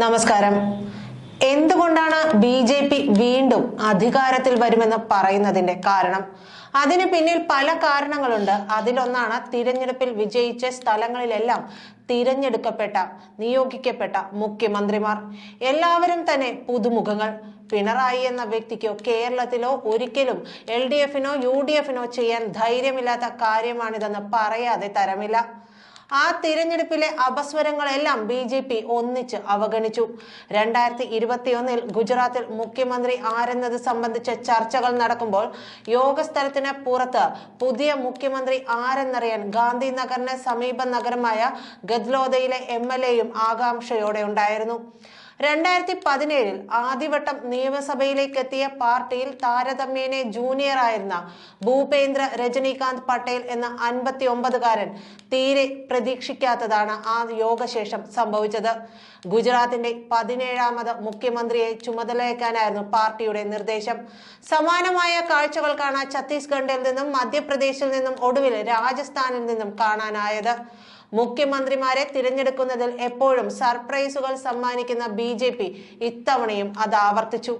നമസ്കാരം. എന്തുകൊണ്ടാണ് B J P വീണ്ടും അധികാരത്തിൽ വരുമെന്ന് പറയുന്നതിന്റെ കാരണം? അതിന് പിന്നിൽ പല കാരണങ്ങളുണ്ട്. അതിലൊന്നാണ് തിരഞ്ഞെടുപ്പിൽ വിജയിച്ച സ്ഥലങ്ങളിലെല്ലാം തിരഞ്ഞെടുക്കപ്പെട്ട നിയോഗിക്കപ്പെട്ട മുഖ്യമന്ത്രിമാർ. എല്ലാവരും തന്നെ പുതുമുഖങ്ങൾ. പിണറായി എന്ന വ്യക്തിക്കോ കേരളത്തിലോ ഒരിക്കലും എൽ ഡി എഫിനോ യു ഡി എഫിനോ ചെയ്യാൻ ധൈര്യമില്ലാത്ത കാര്യമാണിതെന്ന് പറയാതെ തരമില്ല. ആ തിരഞ്ഞെടുപ്പിലെ അപസ്വരങ്ങളെല്ലാം ബി ജെ പി ഒന്നിച്ച് അവഗണിച്ചു. രണ്ടായിരത്തി ഇരുപത്തിയൊന്നിൽ ഗുജറാത്തിൽ മുഖ്യമന്ത്രി ആരെന്നത് സംബന്ധിച്ച ചർച്ചകൾ നടക്കുമ്പോൾ യോഗസ്ഥലത്തിന് പുറത്ത് പുതിയ മുഖ്യമന്ത്രി ആരെന്നറിയാൻ ഗാന്ധിനഗറിന് സമീപ നഗരമായ ഗദ്ലോദയിലെ എം എൽ എയും ആകാംക്ഷയോടെ ഉണ്ടായിരുന്നു രണ്ടായിരത്തി പതിനേഴിൽ ആദ്യവട്ടം നിയമസഭയിലേക്ക് എത്തിയ പാർട്ടിയിൽ താരതമ്യേനെ ജൂനിയർ ആയിരുന്ന ഭൂപേന്ദ്ര രജനീകാന്ത് പട്ടേൽ എന്ന അൻപത്തി ഒമ്പതുകാരൻ തീരെ പ്രതീക്ഷിക്കാത്തതാണ് ആ യോഗശേഷം സംഭവിച്ചത്. ഗുജറാത്തിന്റെ പതിനേഴാമത് മുഖ്യമന്ത്രിയെ ചുമതലയേക്കാനായിരുന്നു പാർട്ടിയുടെ നിർദ്ദേശം. സമാനമായ കാഴ്ചകൾക്കാണ് ഛത്തീസ്ഗഡിൽ നിന്നും മധ്യപ്രദേശിൽ നിന്നും ഒടുവിൽ രാജസ്ഥാനിൽ നിന്നും കാണാനായത്. മുഖ്യമന്ത്രിമാരെ തിരഞ്ഞെടുക്കുന്നതിൽ എപ്പോഴും സർപ്രൈസുകൾ സമ്മാനിക്കുന്ന ബി ജെ പി ഇത്തവണയും അത് ആവർത്തിച്ചു.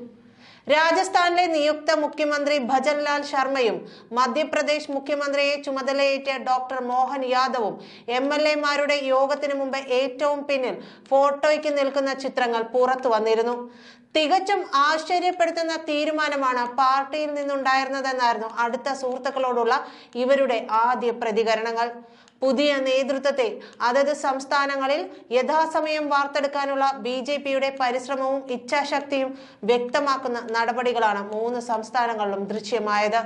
രാജസ്ഥാനിലെ നിയുക്ത മുഖ്യമന്ത്രി ഭജൻലാൽ ശർമ്മയും മധ്യപ്രദേശ് മുഖ്യമന്ത്രിയെ ചുമതലയേറ്റ ഡോക്ടർ മോഹൻ യാദവും എം എൽ എമാരുടെ യോഗത്തിന് മുമ്പ് ഏറ്റവും പിന്നിൽ ഫോട്ടോയ്ക്ക് നിൽക്കുന്ന ചിത്രങ്ങൾ പുറത്തു വന്നിരുന്നു. തികച്ചും ആശ്ചര്യപ്പെടുത്തുന്ന തീരുമാനമാണ് പാർട്ടിയിൽ നിന്നുണ്ടായിരുന്നതെന്നായിരുന്നു അടുത്ത സുഹൃത്തുക്കളോടുള്ള ഇവരുടെ ആദ്യ പ്രതികരണങ്ങൾ. പുതിയ നേതൃത്വത്തെ അതത് സംസ്ഥാനങ്ങളിൽ യഥാസമയം വാർത്തെടുക്കാനുള്ള ബി ജെ പിയുടെ പരിശ്രമവും ഇച്ഛാശക്തിയും വ്യക്തമാക്കുന്ന നടപടികളാണ് മൂന്ന് സംസ്ഥാനങ്ങളിലും ദൃശ്യമായത്.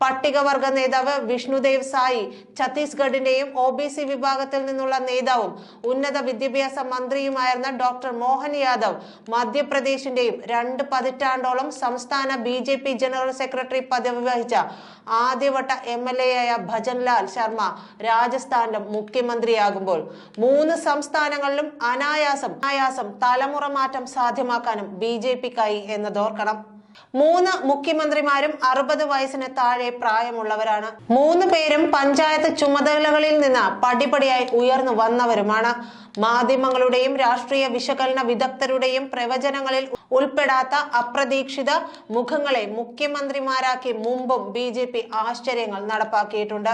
പട്ടികവർഗ നേതാവ് വിഷ്ണുദേവ് സായി ഛത്തീസ്ഗഡിന്റെയും ഒ ബി സി വിഭാഗത്തിൽ നിന്നുള്ള നേതാവും ഉന്നത വിദ്യാഭ്യാസ മന്ത്രിയുമായിരുന്ന ഡോക്ടർ മോഹൻ യാദവ് മധ്യപ്രദേശിന്റെയും രണ്ട് പതിറ്റാണ്ടോളം സംസ്ഥാന B J P general secretary പദവി വഹിച്ച ആദ്യവട്ട എം എൽ എ ആയ ഭജൻലാൽ ശർമ്മ രാജസ്ഥാനിലും മുഖ്യമന്ത്രിയാകുമ്പോൾ മൂന്ന് സംസ്ഥാനങ്ങളിലും അനായാസം അനായാസം തലമുറ മാറ്റം സാധ്യമാക്കാനും ബി ജെ പിക്കായി എന്നതോർക്കണം. മൂന്ന് മുഖ്യമന്ത്രിമാരും അറുപത് വയസ്സിന് താഴെ പ്രായമുള്ളവരാണ്. മൂന്ന് പേരും പഞ്ചായത്ത് ചുമതലകളിൽ നിന്ന് പടിപടിയായി ഉയർന്നു വന്നവരുമാണ്. മാധ്യമങ്ങളുടെയും രാഷ്ട്രീയ വിശകലന വിദഗ്ധരുടെയും പ്രവചനങ്ങളിൽ ഉൾപ്പെടാത്ത അപ്രതീക്ഷിത മുഖങ്ങളെ മുഖ്യമന്ത്രിമാരാക്കി മുമ്പും ബി ജെ പി ആശ്ചര്യങ്ങൾ നടപ്പാക്കിയിട്ടുണ്ട്.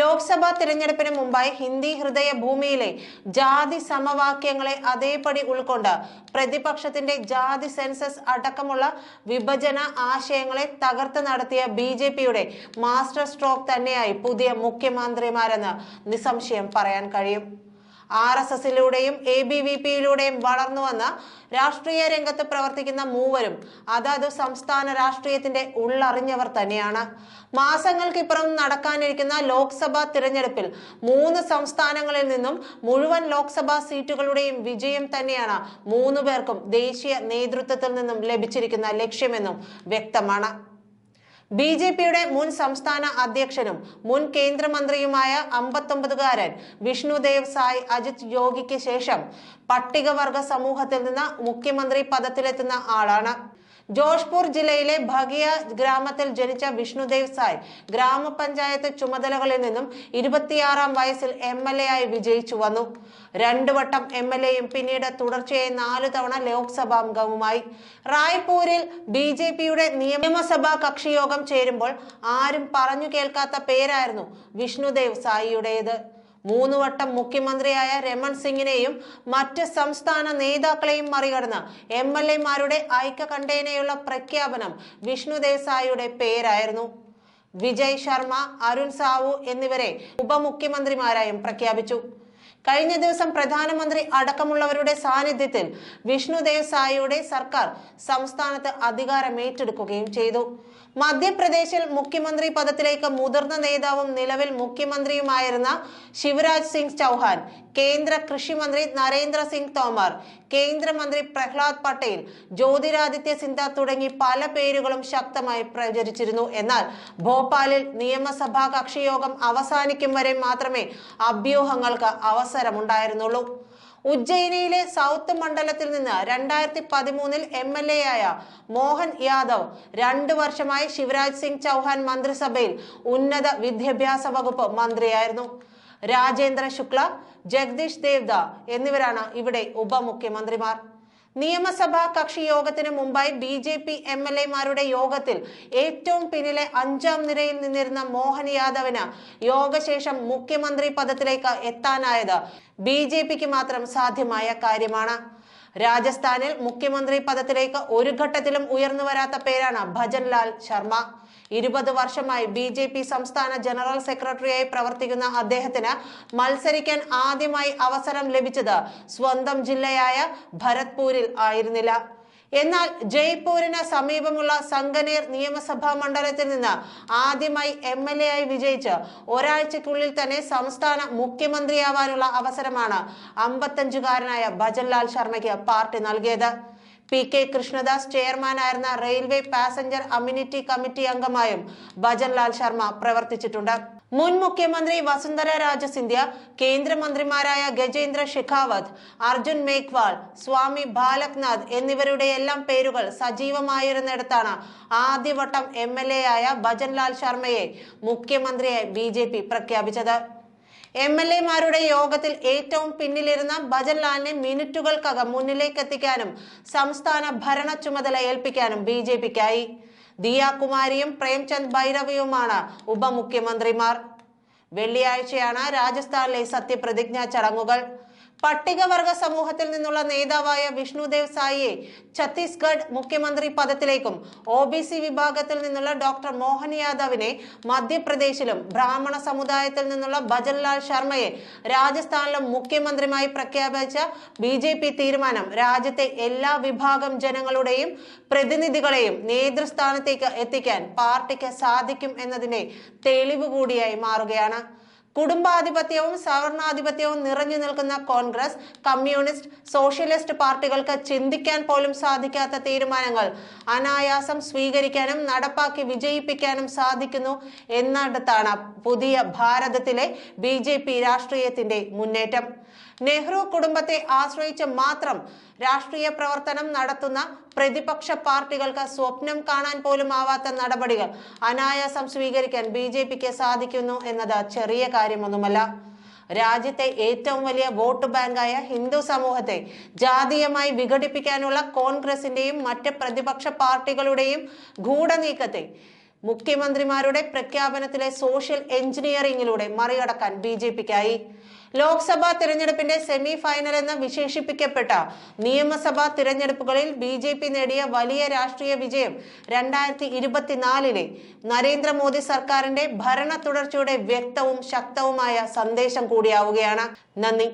ലോക്സഭാ തിരഞ്ഞെടുപ്പിന് മുമ്പായി ഹിന്ദി ഹൃദയ ഭൂമിയിലെ ജാതി സമവാക്യങ്ങളെ അതേപടി ഉൾക്കൊണ്ട് പ്രതിപക്ഷത്തിന്റെ ജാതി സെൻസസ് അടക്കമുള്ള വിഭജന ആശയങ്ങളെ തകർത്ത് നടത്തിയ ബി ജെ പിയുടെ മാസ്റ്റർ സ്ട്രോക്ക് തന്നെയായി പുതിയ മുഖ്യമന്ത്രിമാരെന്ന് നിസ്സംശയം പറയാൻ കഴിയും. ആർ എസ് എസിലൂടെയും എ ബി വി പിയിലൂടെയും വളർന്നു വന്ന രാഷ്ട്രീയ രംഗത്ത് പ്രവർത്തിക്കുന്ന മൂവരും അതാത് സംസ്ഥാന രാഷ്ട്രീയത്തിന്റെ ഉള്ളറിഞ്ഞവർ തന്നെയാണ്. മാസങ്ങൾക്കിപ്പുറം നടക്കാനിരിക്കുന്ന ലോക്സഭാ തിരഞ്ഞെടുപ്പിൽ മൂന്ന് സംസ്ഥാനങ്ങളിൽ നിന്നും മുഴുവൻ ലോക്സഭാ സീറ്റുകളുടെയും വിജയം തന്നെയാണ് മൂന്നു പേർക്കും ദേശീയ നേതൃത്വത്തിൽ നിന്നും ലഭിച്ചിരിക്കുന്ന ലക്ഷ്യമെന്നും വ്യക്തമാണ്. ബി ജെ പിയുടെ മുൻ സംസ്ഥാന അധ്യക്ഷനും മുൻ കേന്ദ്രമന്ത്രിയുമായ അമ്പത്തൊമ്പതുകാരൻ വിഷ്ണുദേവ് സായ് അജിത് യോഗിക്ക് ശേഷം പട്ടികവർഗ സമൂഹത്തിൽ നിന്ന് മുഖ്യമന്ത്രി പദത്തിലെത്തുന്ന ആളാണ്. ജോഷ്പൂർ ജില്ലയിലെ ഭഗിയ ഗ്രാമത്തിൽ ജനിച്ച വിഷ്ണുദേവ് സായ് ഗ്രാമപഞ്ചായത്ത് ചുമതലകളിൽ നിന്നും ഇരുപത്തിയാറാം വയസ്സിൽ എം എൽ എ ആയി വിജയിച്ചു വന്നു. രണ്ടു വട്ടം എം എൽ എയും പിന്നീട് തുടർച്ചയായി നാലു തവണ ലോക്സഭാ അംഗവുമായി. റായ്പൂരിൽ ബി ജെ പിയുടെ നിയമസഭാ കക്ഷിയോഗം ചേരുമ്പോൾ ആരും പറഞ്ഞു കേൾക്കാത്ത പേരായിരുന്നു വിഷ്ണുദേവ് സായിയുടേത്. മൂന്ന് വട്ടം മുഖ്യമന്ത്രിയായ രമൺ സിംഗിനെയും മറ്റ് സംസ്ഥാന നേതാക്കളെയും മറികടന്ന് എം എൽ എമാരുടെ ഐക്യകണ്ഠേനയുള്ള പ്രഖ്യാപനം വിഷ്ണുദേസായിയുടെ പേരായിരുന്നു. വിജയ് ശർമ്മ അരുൺ സാവു എന്നിവരെ ഉപമുഖ്യമന്ത്രിമാരായും പ്രഖ്യാപിച്ചു. കഴിഞ്ഞ ദിവസം പ്രധാനമന്ത്രി അടക്കമുള്ളവരുടെ സാന്നിധ്യത്തിൽ വിഷ്ണുദേവ് സായിയുടെ സർക്കാർ സംസ്ഥാനത്ത് അധികാരം ഏറ്റെടുക്കുകയും ചെയ്തു. മധ്യപ്രദേശിൽ മുഖ്യമന്ത്രി പദത്തിലേക്ക് മുതിർന്ന നേതാവും നിലവിൽ മുഖ്യമന്ത്രിയുമായിരുന്ന ശിവരാജ് സിംഗ് ചൗഹാൻ കേന്ദ്ര കൃഷിമന്ത്രി നരേന്ദ്ര സിംഗ് തോമർ കേന്ദ്രമന്ത്രി പ്രഹ്ലാദ് പട്ടേൽ ജ്യോതിരാദിത്യ സിന്ധ തുടങ്ങി പല പേരുകളും ശക്തമായി പ്രചരിച്ചിരുന്നു. എന്നാൽ ഭോപ്പാലിൽ നിയമസഭാ കക്ഷിയോഗം അവസാനിക്കും വരെ മാത്രമേ അഭ്യൂഹങ്ങൾക്ക് അവസരമുണ്ടായിരുന്നുള്ളൂ. ഉജ്ജയിനിയിലെ സൗത്ത് മണ്ഡലത്തിൽ നിന്ന് രണ്ടായിരത്തി പതിമൂന്നിൽ എം എൽ എ ആയ മോഹൻ യാദവ് രണ്ടു വർഷമായി ശിവരാജ് സിംഗ് ചൗഹാൻ മന്ത്രിസഭയിൽ ഉന്നത വിദ്യാഭ്യാസ വകുപ്പ് മന്ത്രിയായിരുന്നു. രാജേന്ദ്ര ശുക്ല ജഗദീഷ് ദേവ്ദ എന്നിവരാണ് ഇവിടെ ഉപമുഖ്യമന്ത്രിമാർ. നിയമസഭാ കക്ഷി യോഗത്തിന് മുമ്പായി B J P M L എമാരുടെ യോഗത്തിൽ ഏറ്റവും പിന്നിലെ അഞ്ചാം നിരയിൽ നിന്നിരുന്ന മോഹൻ യാദവിന് യോഗശേഷം മുഖ്യമന്ത്രി പദത്തിലേക്ക് എത്താനായത് ബി മാത്രം സാധ്യമായ കാര്യമാണ്. രാജസ്ഥാനിൽ മുഖ്യമന്ത്രി പദത്തിലേക്ക് ഒരു ഘട്ടത്തിലും ഉയർന്നു വരാത്ത പേരാണ് ഭജൻലാൽ ശർമ്മ. ഇരുപത് വർഷമായി ബി ജെ പി സംസ്ഥാന ജനറൽ സെക്രട്ടറിയായി പ്രവർത്തിക്കുന്ന അദ്ദേഹത്തിന് മത്സരിക്കാൻ ആദ്യമായി അവസരം ലഭിച്ചത് സ്വന്തം ജില്ലയായ ഭരത്പൂരിൽ ആയിരുന്നില്ല. എന്നാൽ ജയ്പൂരിന് സമീപമുള്ള സംഗനേർ നിയമസഭാ മണ്ഡലത്തിൽ നിന്ന് ആദ്യമായി എം എൽ എ ആയി വിജയിച്ച് ഒരാഴ്ചക്കുള്ളിൽ തന്നെ സംസ്ഥാന മുഖ്യമന്ത്രിയാവാനുള്ള അവസരമാണ് അമ്പത്തഞ്ചുകാരനായ ഭജൻലാൽ ശർമ്മയ്ക്ക് പാർട്ടി നൽകിയത്. പി കെ കൃഷ്ണദാസ് ചെയർമാനായിരുന്ന റെയിൽവേ പാസഞ്ചർ അമ്യൂണിറ്റി കമ്മിറ്റി അംഗമായും ഭജൻലാൽ ശർമ്മ പ്രവർത്തിച്ചിട്ടുണ്ട്. മുൻ മുഖ്യമന്ത്രി വസുന്ധര രാജ സിന്ധ്യ കേന്ദ്രമന്ത്രിമാരായ ഗജേന്ദ്ര ഷെഖാവത്ത് അർജുൻ മേഘ്വാൾ സ്വാമി ബാലക്നാഥ് എന്നിവരുടെ എല്ലാം പേരുകൾ സജീവമായിരുന്നിടത്താണ് ആദ്യവട്ടം എം എൽ എ ആയ ഭജൻലാൽ ശർമ്മയെ മുഖ്യമന്ത്രിയായി ബി പ്രഖ്യാപിച്ചത്. എം എൽ എമാരുടെ യോഗത്തിൽ ഏറ്റവും പിന്നിലിരുന്ന ഭജൻലാലിനെ മിനിറ്റുകൾക്കകം മുന്നിലേക്ക് എത്തിക്കാനും സംസ്ഥാന ഭരണ ചുമതല ഏൽപ്പിക്കാനും ബി ജെ പിക്കായി. ദിയാകുമാരിയും പ്രേംചന്ദ് ഭൈരവിയുമാണ് ഉപമുഖ്യമന്ത്രിമാർ. വെള്ളിയാഴ്ചയാണ് രാജസ്ഥാനിലെ സത്യപ്രതിജ്ഞാ ചടങ്ങുകൾ. പട്ടികവർഗ സമൂഹത്തിൽ നിന്നുള്ള നേതാവായ വിഷ്ണുദേവ് സായിയെ ഛത്തീസ്ഗഡ് മുഖ്യമന്ത്രി പദത്തിലേക്കും ഒ ബി സി വിഭാഗത്തിൽ നിന്നുള്ള ഡോക്ടർ മോഹൻ യാദവിനെ മധ്യപ്രദേശിലും ബ്രാഹ്മണ സമുദായത്തിൽ നിന്നുള്ള ഭജൻലാൽ ശർമ്മയെ രാജസ്ഥാനിലും മുഖ്യമന്ത്രിയുമായി പ്രഖ്യാപിച്ച ബി ജെ പി തീരുമാനം രാജ്യത്തെ എല്ലാ വിഭാഗം ജനങ്ങളുടെയും പ്രതിനിധികളെയും നേതൃസ്ഥാനത്തേക്ക് എത്തിക്കാൻ പാർട്ടിക്ക് സാധിക്കും എന്നതിന്റെ തെളിവ് കൂടിയായി മാറുകയാണ്. കുടുംബാധിപത്യവും സവർണാധിപത്യവും നിറഞ്ഞു നിൽക്കുന്ന കോൺഗ്രസ് കമ്മ്യൂണിസ്റ്റ് സോഷ്യലിസ്റ്റ് പാർട്ടികൾക്ക് ചിന്തിക്കാൻ പോലും സാധിക്കാത്ത തീരുമാനങ്ങൾ അനായാസം സ്വീകരിക്കാനും നടപ്പാക്കി വിജയിപ്പിക്കാനും സാധിക്കുന്നു എന്നിടത്താണ് പുതിയ ഭാരതത്തിലെ ബി രാഷ്ട്രീയത്തിന്റെ മുന്നേറ്റം. നെഹ്റു കുടുംബത്തെ ആശ്രയിച്ച് മാത്രം രാഷ്ട്രീയ പ്രവർത്തനം നടത്തുന്ന പ്രതിപക്ഷ പാർട്ടികൾക്ക് സ്വപ്നം കാണാൻ പോലും ആവാത്ത നടപടികൾ അനായാസം സ്വീകരിക്കാൻ ബി ജെ പിക്ക് സാധിക്കുന്നു എന്നത് ചെറിയ കാര്യമൊന്നുമല്ല. രാജ്യത്തെ ഏറ്റവും വലിയ വോട്ട് ബാങ്കായ ഹിന്ദു സമൂഹത്തെ ജാതീയമായി വിഘടിപ്പിക്കാനുള്ള കോൺഗ്രസിന്റെയും മറ്റ് പ്രതിപക്ഷ പാർട്ടികളുടെയും ഗൂഢനീക്കത്തെ മുഖ്യമന്ത്രിമാരുടെ പ്രഖ്യാപനത്തിലെ സോഷ്യൽ എഞ്ചിനീയറിംഗിലൂടെ മറികടക്കാൻ ബി ജെ പിക്കായി. ലോക്സഭാ തിരഞ്ഞെടുപ്പിന്റെ സെമി ഫൈനൽ എന്ന് വിശേഷിപ്പിക്കപ്പെട്ട നിയമസഭാ തിരഞ്ഞെടുപ്പുകളിൽ ബി ജെ പി നേടിയ വലിയ രാഷ്ട്രീയ വിജയം രണ്ടായിരത്തി ഇരുപത്തിനാലിലെ നരേന്ദ്രമോദി സർക്കാരിന്റെ ഭരണ തുടർച്ചയുടെ വ്യക്തവും ശക്തവുമായ സന്ദേശം കൂടിയാവുകയാണ്. നന്ദി.